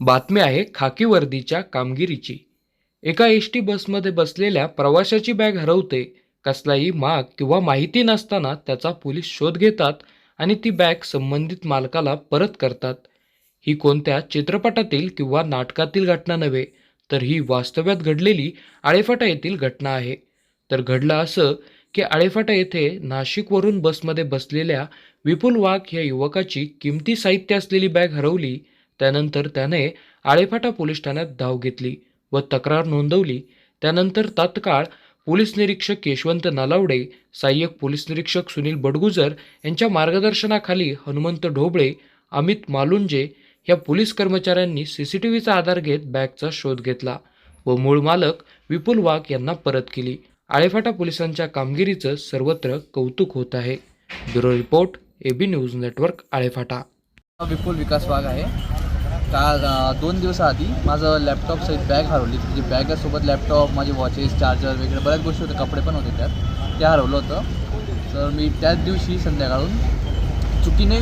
बातमी आहे खाकी वर्दीच्या कामगिरीची. एका एस टी बसमध्ये बसलेल्या प्रवाशाची बॅग हरवते कसलाही माग किंवा माहिती नसताना त्याचा पोलीस शोध घेतात आणि ती बॅग संबंधित मालकाला परत करतात. ही कोणत्या चित्रपटातील किंवा नाटकातील घटना नव्हे तर ही वास्तव्यात घडलेली आळेफाटा येथील घटना आहे. तर घडलं असं की आळेफाटा येथे नाशिकवरून बसमध्ये बसलेल्या विपुल वाघ या युवकाची किमती साहित्य असलेली बॅग हरवली त्यानंतर त्याने आळेफाटा पोलीस ठाण्यात धाव घेतली व तक्रार नोंदवली. त्यानंतर तात्काळ पोलीस निरीक्षक यशवंत नालावडे सहाय्यक पोलीस निरीक्षक सुनील बडगुजर यांच्या मार्गदर्शनाखाली हनुमंत ढोबळे अमित मालुंजे या पोलीस कर्मचाऱ्यांनी सी सी टी व्हीचा आधार घेत बॅगचा शोध घेतला व मूळ मालक विपुल वाघ यांना परत केली. आळेफाटा पोलिसांच्या कामगिरीचं सर्वत्र कौतुक होत आहे. Bureau report A B news network Alephata. Vipul Vikas Wagh आहे. का दोन दिवसाआधी माझं लॅपटॉप सहित बॅग हरवली. म्हणजे बॅगासोबत लॅपटॉप माझे वॉचेस चार्जर वगैरे बऱ्याच गोष्टी होत्या. कपडे पण होते त्यात. ते हरवलं होतं. तर मी त्याच दिवशी संध्याकाळून चुकीने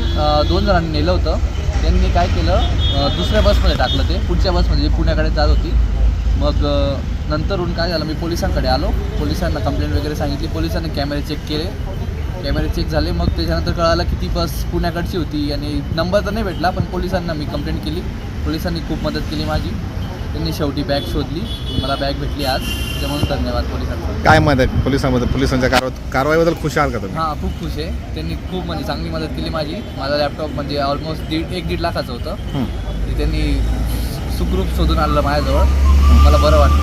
दोन जणांनी नेलं होतं. त्यांनी काय केलं दुसऱ्या बसमध्ये टाकलं ते. पुढच्या बसमध्ये म्हणजे जी पुण्याकडे जात होती. मग अ, नंतरून काय झालं मी पोलिसांकडे आलो. पोलिसांना कंप्लेंट वगैरे सांगितली. पोलिसांनी कॅमेरे चेक केले. कॅमेरे चेक झाले. मग त्याच्यानंतर कळालं की ती बस पुण्याकडची होती आणि नंबर तर नाही भेटला पण पोलिसांना मी कंप्लेंट केली. पोलिसांनी खूप मदत केली माझी. त्यांनी शेवटी बॅग शोधली. मला बॅग भेटली आज. त्यामुळे धन्यवाद पोलिसांचा. काय आहे पोलिसांबद्दल पोलिसांच्या कारवा कारवाईबद्दल खुश आहात का तुम्ही? हां खूप खुश आहे. त्यांनी खूप म्हणजे चांगली मदत केली माझी. माझा लॅपटॉप म्हणजे ऑलमोस्ट दीड एक दीड लाखाचं होतं. हं. ते त्यांनी सुखरूप शोधून आणलं माझ्याजवळ. मला बरं वाटतं